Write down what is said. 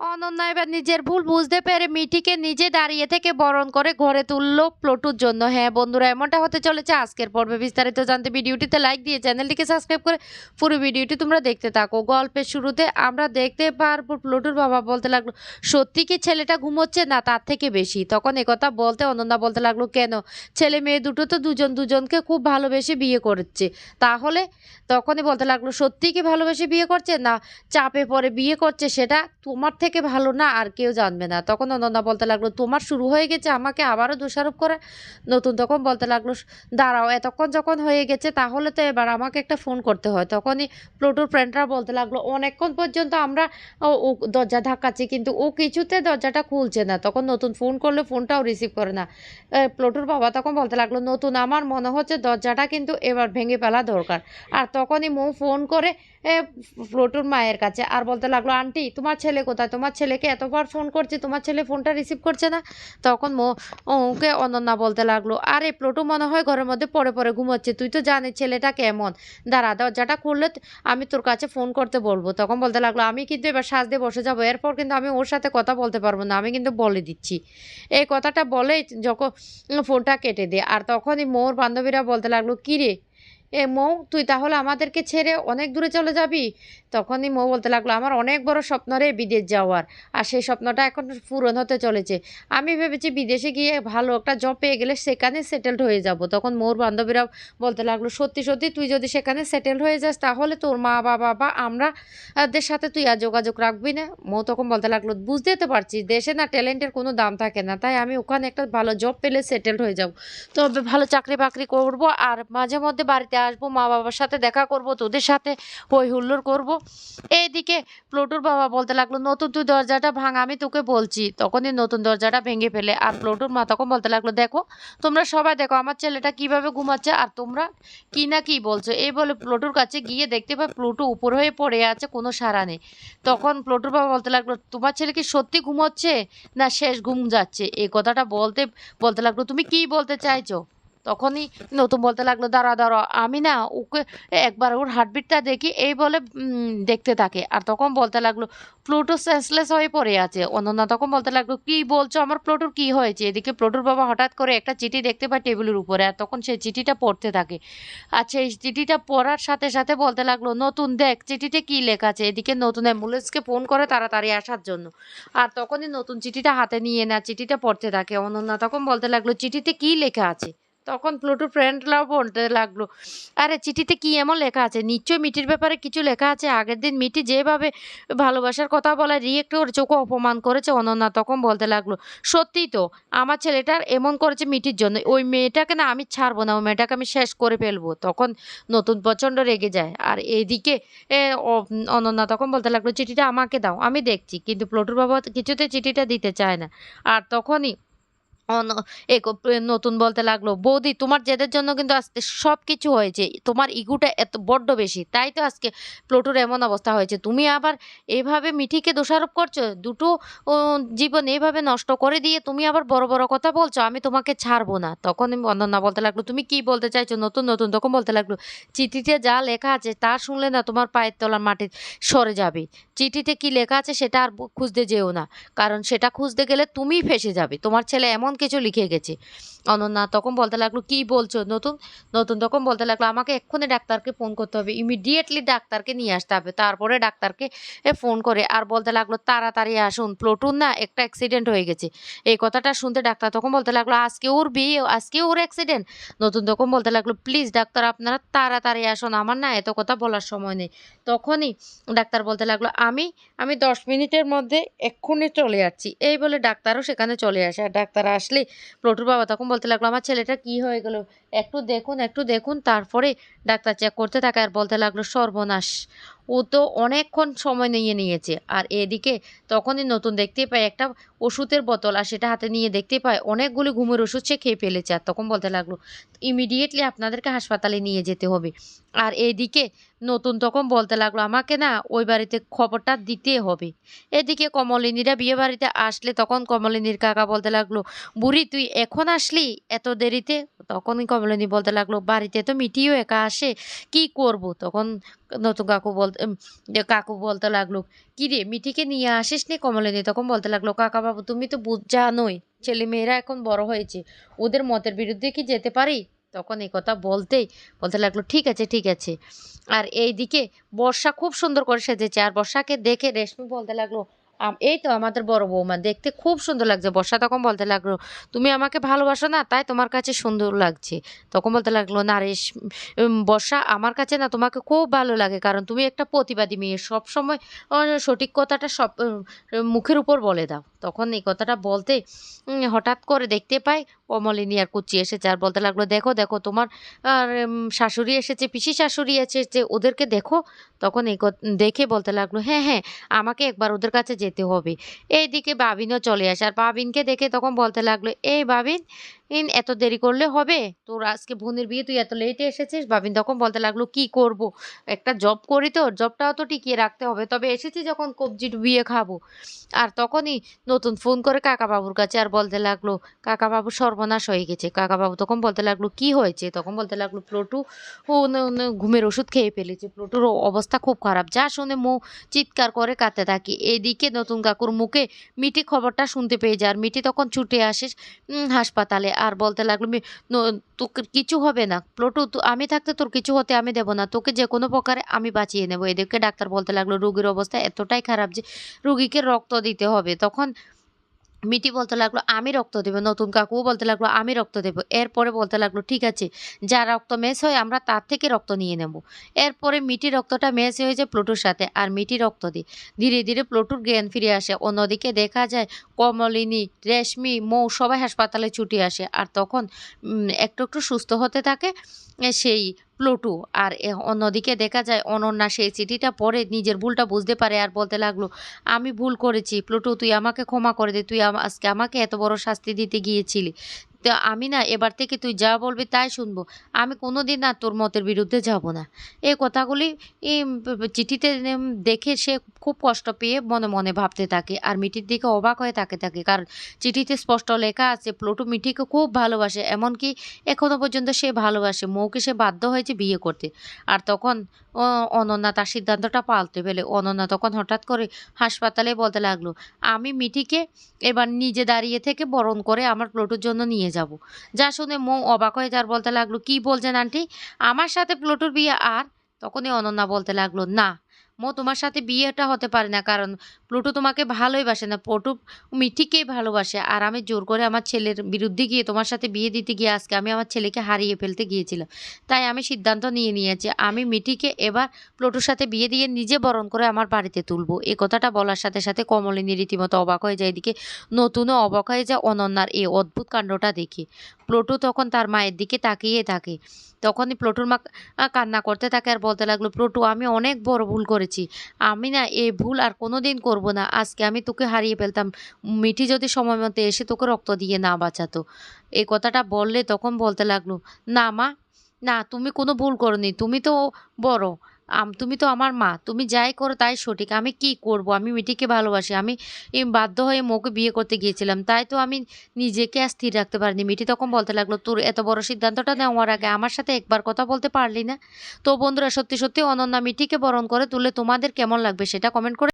অনন্যা এবার নিজের ভুল বুঝতে পেরে মিঠিকে নিজে দাঁড়িয়ে থেকে বরণ করে ঘরে তুললো প্লটুর জন্য। হ্যাঁ বন্ধুরা, এমনটা হতে চলেছে আজকের পর্বে। বিস্তারিত জানতে ভিডিওটিতে লাইক দিয়ে চ্যানেলটিকে সাবস্ক্রাইব করে পুরো ভিডিওটি তোমরা দেখতে থাকো। গল্পের শুরুতে আমরা দেখতে পারব প্লটুর বাবা বলতে লাগল, সত্যি কি ছেলেটা ঘুমোচ্ছে না? তার থেকে বেশি। তখন একথা বলতে অনন্যা বলতে লাগল, কেন? ছেলে মেয়ে দুটো তো দুজন দুজনকে খুব ভালোবেসে বিয়ে করছে। তাহলে? তখনই বলতে লাগল, সত্যি কি ভালোবেসে বিয়ে করছে? না, চাপে পরে বিয়ে করছে সেটা তোমার থেকে ভালো না আর কেউ জানবে না। তখন অনন্যা বলতে লাগল, তোমার শুরু হয়ে গেছে, আমাকে আবারও দোষারোপ করে। নতুন তখন বলতে লাগল, দাঁড়াও, এতক্ষণ যখন হয়ে গেছে, তাহলে তো এবার আমাকে একটা ফোন করতে হয়। তখনই প্লুটোর ফ্রেন্ডরা বলতে লাগল, অনেকক্ষণ পর্যন্ত আমরা ও দরজা ধাক্কাচ্ছি, কিন্তু ও কিছুতে দরজাটা খুলছে না। তখন নতুন ফোন করলে ফোনটাও রিসিভ করে না। প্লুটোর বাবা তখন বলতে লাগল, নতুন, আমার মনে হচ্ছে দরজাটা কিন্তু এবার ভেঙে ফেলা দরকার। আর তখনই মৌ ফোন করে প্লুটোর মায়ের কাছে আর বলতে লাগল, আন্টি, তোমার ছেলে কোথায়? ছেলেকে এতবার ফোন করছে, তোমার ছেলে ফোনটা রিসিভ করছে না। তখন মো ওকে অনন্যা বলতে লাগল, আরে প্লুটো মনে হয় ঘরের মধ্যে পরে পরে ঘুমোচ্ছে, তুই তো জানিস ছেলেটা কেমন। দাঁড়া, দরজাটা খুললে আমি তোর কাছে ফোন করতে বলব। তখন বলতে লাগল, আমি কিন্তু এবার সাজ দিয়ে বসে যাব, এরপর কিন্তু আমি ওর সাথে কথা বলতে পারব না, আমি কিন্তু বলে দিচ্ছি। এই কথাটা বলে যখন ফোনটা কেটে দে আর তখনই মোর বান্ধবীরা বলতে লাগল, কী রে এ মৌ, তুই তাহলে আমাদেরকে ছেড়ে অনেক দূরে চলে যাবি? তখনই মৌ বলতে লাগল, আমার অনেক বড় স্বপ্ন রে বিদেশ যাওয়ার, আর সেই স্বপ্নটা এখন পূরণ হতে চলেছে। আমি ভেবেছি বিদেশে গিয়ে ভালো একটা জব পেয়ে গেলে সেখানে সেটেলড হয়ে যাব। তখন মোর বান্ধবীরা বলতে লাগল, সত্যি সত্যি, তুই যদি সেখানে সেটেলড হয়ে যাস তাহলে তোর মা বাবা বা আমরা দের সাথে তুই আর যোগাযোগ রাখবি না? মৌ তখন বলতে লাগল, বুঝতে তো পারছিস দেশে না ট্যালেন্টের কোনো দাম থাকে না, তাই আমি ওখানে একটা ভালো জব পেলে সেটেলড হয়ে যাব। তবে ভালো চাকরি বাকরি করব, আর মাঝে মধ্যে বাড়িতে আসব, মা বাবার সাথে দেখা করব, তোদের সাথে হই হুল্লোড় করব। এইদিকে প্লুটুর বাবা বলতে লাগল, নতুন তুই দরজাটা ভাঙ, আমি তোকে বলছি। তখনই নতুন দরজাটা ভেঙে ফেলে। আর প্লুটুর মা তখন বলতে লাগল, দেখো, তোমরা সবাই দেখো, আমার ছেলেটা কীভাবে ঘুমাচ্ছে আর তোমরা কি না কি বলছো? এই বলে প্লোটুর কাছে গিয়ে দেখতে পাই প্লুটু উপর হয়ে পড়ে আছে, কোনো সাড়া নেই। তখন প্লুটুর বাবা বলতে লাগল, তোমার ছেলে কি সত্যি ঘুমোচ্ছে না শেষ ঘুম যাচ্ছে? এই কথাটা বলতে বলতে লাগল, তুমি কি বলতে চাইছো? তখনই নতুন বলতে লাগল, দাঁড়া দাঁড়া, আমি না ওকে একবার ওর হার্টবিটটা দেখি, এই বলে দেখতে থাকে। আর তখন বলতে লাগল, প্লুটো সেন্সলেস হয়ে পড়ে আছে। অনন্যা তখন বলতে লাগল, কি বলছো? আমার প্লুটোর কি হয়েছে? এদিকে প্লুটোর বাবা হঠাৎ করে একটা চিঠি দেখতে পায় টেবিলের উপরে, আর তখন সেই চিঠিটা পড়তে থাকে। আর সেই চিঠিটা পড়ার সাথে সাথে বলতে লাগল, নতুন, দেখ, চিঠিতে কি লেখা আছে? এদিকে নতুন অ্যাম্বুলেন্সকে ফোন করে তাড়াতাড়ি আসার জন্য। আর তখনই নতুন চিঠিটা হাতে নিয়ে না, চিঠিটা পড়তে থাকে। অনন্যা তখন বলতে লাগল, চিঠিতে কি লেখা আছে? তখন প্লুটোর ফ্রেন্ডরাও বলতে লাগল, আরে চিঠিতে কি এমন লেখা আছে? নিশ্চয়ই মিটির ব্যাপারে কিছু লেখা আছে। আগের দিন মিটি যেভাবে ভালোবাসার কথা বলে রিয়েক্ট করেছে ওকে অপমান করেছে অনন্যা তখন বলতে লাগল, সত্যিই তো, আমার ছেলেটার এমন করেছে মিটির জন্য। ওই মেয়েটাকে না আমি ছাড়বো না, ওই মেয়েটাকে আমি শেষ করে ফেলব। তখন নতুন প্রচণ্ড রেগে যায়। আর এদিকে অনন্যা তখন বলতে লাগল, চিঠিটা আমাকে দাও, আমি দেখছি। কিন্তু প্লটুর বাবা কিছুতে চিঠিটা দিতে চায় না। আর তখনই এ নতুন বলতে লাগল, বৌদি তোমার জেদের জন্য কিন্তু আজকে সব কিছু হয়েছে, তোমার ইগুটা এত বড্ড বেশি, তাই তো আজকে প্লটুর এমন অবস্থা হয়েছে, তুমি আবার এভাবে মিঠিকে দোষারোপ করছ, দুটো জীবন এইভাবে নষ্ট করে দিয়ে তুমি আবার বড় বড় কথা বলছো, আমি তোমাকে ছাড়বো না, তখন অনন্যা বলতে লাগল, তুমি কি বলতে চাইছো, নতুন নতুন, তখন বলতে লাগল, চিঠিতে যা লেখা আছে তা শুনলে না তোমার পায়ের তলার মাটি সরে যাবে চিঠিতে কি লেখা আছে সেটা আর খুঁজতে যেও না। কারণ সেটা খুঁজতে গেলে তুমিই ফেসে যাবে। তোমার ছেলে এমন কিছু লিখে গেছে। অনন্যা তখন বলতে লাগল, কি বলছো নতুন? নতুন তখন বলতে লাগল, আমাকে এক্ষুনি ডাক্তারকে ফোন করতে হবে। ইমিডিয়েটলি ডাক্তারকে নিয়ে আসতে হবে। তারপরে ডাক্তারকে ফোন করে। আর বলতে লাগল, তাড়াতাড়ি আসুন। প্লটুন না, একটা অ্যাক্সিডেন্ট হয়ে গেছে। এই কথাটা শুনতে ডাক্তার তখন বলতে লাগল, আজকে ওর বিয়ে, আজকে ওর অ্যাক্সিডেন্ট নতুন তখন বলতে লাগল প্লিজ ডাক্তার, আপনারা তাড়াতাড়ি আসুন। আমার না এত কথা বলার সময় নেই। তখনই ডাক্তার বলতে লাগল আমি আমি দশ মিনিটের মধ্যে এক্ষুনি চলে যাচ্ছি। এই বলে ডাক্তারও সেখানে চলে আসে। আর ডাক্তার আসলে প্লটুর বাবা তখন বলতে লাগল, আমার ছেলেটা কি হয়ে গেল? একটু দেখুন একটু দেখুন। তারপরে ডাক্তার চেক করতে থাকে আর বলতে লাগল, সর্বনাশ। ও তো অনেকক্ষণ সময় নিয়ে নিয়েছে। আর এদিকে তখনই নতুন দেখতে পায় একটা ওষুধের বোতল আর সেটা হাতে নিয়ে দেখতে পায় অনেকগুলি ঘুমের ওষুধ সে খেয়ে ফেলেছে। আর তখন বলতে লাগল ইমিডিয়েটলি আপনাদেরকে হাসপাতালে নিয়ে যেতে হবে। আর এদিকে নতুন তখন বলতে লাগল, আমাকে না ওই বাড়িতে খবরটা দিতে হবে। এদিকে কমলিনীরা বিয়ে বাড়িতে আসলে তখন কমলিনীর কাকা বলতে লাগল, বুড়ি, তুই এখন আসলি এত দেরিতে? তখনই কমলিনী বলতে লাগল, বাড়িতে তো মিটিও একা আসে, কি করব? তখন নতুন কাকু যে কাকু বলতে লাগল কি রে মিঠিকে নিয়ে আসিস নি কমলিনী তখন বলতে লাগল, কাকা বাবু, তুমি তো বুঝ, জানোই ছেলে মেয়েরা এখন বড় হয়েছে, ওদের মতের বিরুদ্ধে কি যেতে পারি? তখন এই কথা বলতেই, বলতে লাগল, ঠিক আছে ঠিক আছে। আর এই দিকে বর্ষা খুব সুন্দর করে সেজেছে, আর বর্ষাকে দেখে রেশমি বলতে লাগল এই তো আমাদের বড় বৌমা, দেখতে খুব সুন্দর লাগছে। বর্ষা তখন বলতে লাগল, তুমি আমাকে ভালোবাসো না, তাই তোমার কাছে সুন্দর লাগছে। তখন বলতে লাগল, না রেশ বর্ষা, আমার কাছে না, তোমাকে খুব ভালো লাগে, কারণ তুমি একটা প্রতিবাদী মেয়ে। সবসময় সঠিক কথাটা সব মুখের উপর বলে দাও। তখন এই কথাটা বলতে হঠাৎ করে দেখতে পাই অমলিনী আর কুচি এসেছে আর বলতে লাগল, দেখো দেখো, তোমার, আর শাশুড়ি এসেছে, পিসি শাশুড়ি এসেছে, ওদেরকে দেখো। তখন এই দেখে বলতে লাগল হ্যাঁ হ্যাঁ আমাকে একবার ওদের কাছে যেতে হবে। এইদিকে বাবিনও চলে আসে আর বাবিনকে দেখে তখন বলতে লাগল, এই বাবিন এত দেরি করলে হবে? তোর আজকে বোনের বিয়ে তুই এত লেটে এসেছিস? বাবিন তখন বলতে লাগল কি করব? একটা জব করি তো জবটাও তো টিকিয়ে রাখতে হবে। তবে এসেছি যখন কবজি ডুবিয়ে খাব। আর তখনই নতুন ফোন করে কাকাবাবুর কাছে আর বলতে লাগল কাকাবাবু সর্বনাশ হয়ে গেছে। কাকাবাবু তখন বলতে লাগল কি হয়েছে? তখন বলতে লাগল প্লটু ও ঘুমের ওষুধ খেয়ে ফেলেছে। প্লটুর অবস্থা খুব খারাপ। যা শুনে মো চিৎকার করে কাঁদতে থাকি। এদিকে নতুন কাকুর মুখে মিটি খবরটা শুনতে পেয়ে যায়। আর মিটি তখন ছুটে আসে উম, হাসপাতালে। আর বলতে লাগল, "মি- তোকে কিছু হবে না। প্লটু আমি থাকতে তোর কিছু হতে আমি দেব না। তোকে যে কোনো প্রকারে আমি বাঁচিয়ে নেব। এদেরকে ডাক্তার বলতে লাগল, রুগীর অবস্থা এতটাই খারাপ যে রুগীকে রক্ত দিতে হবে। তখন মিটি বলতে লাগল, আমি রক্ত দেবো। নতুন কাকুও বলতে লাগল, আমি রক্ত দেবো। এরপরে বলতে লাগল, ঠিক আছে, যা রক্ত মেস হয় আমরা তার থেকে রক্ত নিয়ে নেব। এরপরে মিটি রক্তটা মেস হয়েছে প্লুটোর সাথে, আর মিটি রক্ত দিই ধীরে ধীরে প্লুটোর জ্ঞান ফিরে আসে, অন্যদিকে দেখা যায় কমলিনী, রেশমি, মৌ সবাই হাসপাতালে ছুটে আসে, আর তখন একটু একটু সুস্থ হতে থাকে, সেই প্লুটু। আর অন্যদিকে দেখা যায় অনন্যা সেই চিঠিটা পরে নিজের ভুলটা বুঝতে পারে আর বলতে লাগল, আমি ভুল করেছি। প্লুটু, তুই আমাকে ক্ষমা করে দে। তুই আজকে আমাকে এত বড় শাস্তি দিতে গিয়েছিলি। তো আমি না এবার থেকে তুই যা বলবি তাই শুনব। আমি কোনো দিন আর তোর মতের বিরুদ্ধে যাব না। এই কথাগুলি চিঠিতে দেখে সে খুব কষ্ট পেয়ে মনে মনে ভাবতে থাকে আর মিঠির দিকে অবাক হয়ে থাকে থাকে। কারণ চিঠিতে স্পষ্ট লেখা আছে, প্লুটু মিঠিকে খুব ভালোবাসে, এমনকি এখনও পর্যন্ত সে ভালোবাসে। মৌকে সে বাধ্য হয়েছে বিয়ে করতে। আর তখন অনন্যা তার সিদ্ধান্তটা পাল্টে ফেলে। অনন্যা তখন হঠাৎ করে হাসপাতালে বলতে লাগল, আমি মিঠিকে এবার নিজে দাঁড়িয়ে থেকে বরণ করে আমার প্লুটোর জন্য নিয়ে যাব। যা শুনে মৌ অবাক হয়ে যার বলতে লাগল, কি বলছেন আন্টি? আমার সাথে প্লুটোর বিয়ে আর? তখনই অনন্যা বলতে লাগল, না। মো, তোমার সাথে বিয়েটা হতে পারে না, কারণ প্লুটো তোমাকে ভালোই বাসে না। প্লুটো মিঠিকেই ভালোবাসে। আর আমি জোর করে আমার ছেলের বিরুদ্ধে গিয়ে তোমার সাথে বিয়ে দিতে গিয়ে আজকে আমি আমার ছেলেকে হারিয়ে ফেলতে গিয়েছিলাম। তাই আমি সিদ্ধান্ত নিয়ে নিয়েছি, আমি মিঠিকে এবার প্লুটোর সাথে বিয়ে দিয়ে নিজে বরণ করে আমার বাড়িতে তুলবো। এই কথাটা বলার সাথে সাথে কমলিনী রীতিমতো অবাক হয়ে যায়। এদিকে নতুনও অবাক হয়ে যায় অনন্যার এই অদ্ভুত কাণ্ডটা দেখে। প্লুটো তখন তার মায়ের দিকে তাকিয়ে থাকে। তখনই প্লুটোর মা কান্না করতে থাকে আর বলতে লাগল প্লুটো আমি অনেক বড় ভুল করেছি। আমি না এই ভুল আর কোনো দিন করব না। আজকে আমি তোকে হারিয়ে ফেলতাম। মিঠি যদি সময় মতো এসে তোকে রক্ত দিয়ে না বাঁচাতো। এই কথাটা বললে তখন বলতে লাগল, না মা, না, তুমি কোনো ভুল করনি। তুমি তো বড়। তুমি তো আমার মা, তুমি যাই করো তাই সঠিক। আমি কি করব? আমি মেয়েটিকে ভালোবাসি। আমি বাধ্য হয়ে মোকে বিয়ে করতে গিয়েছিলাম। তাই তো আমি নিজেকে আর স্থির রাখতে পারিনি। মেয়েটি তখন বলতে লাগল, তোর এত বড় সিদ্ধান্তটা নেওয়ার আগে আমার সাথে একবার কথা বলতে পারলি না? তো বন্ধুরা, সত্যি সত্যি অনন্যা মিঠিকে বরণ করে তুললে তোমাদের কেমন লাগবে সেটা কমেন্ট করে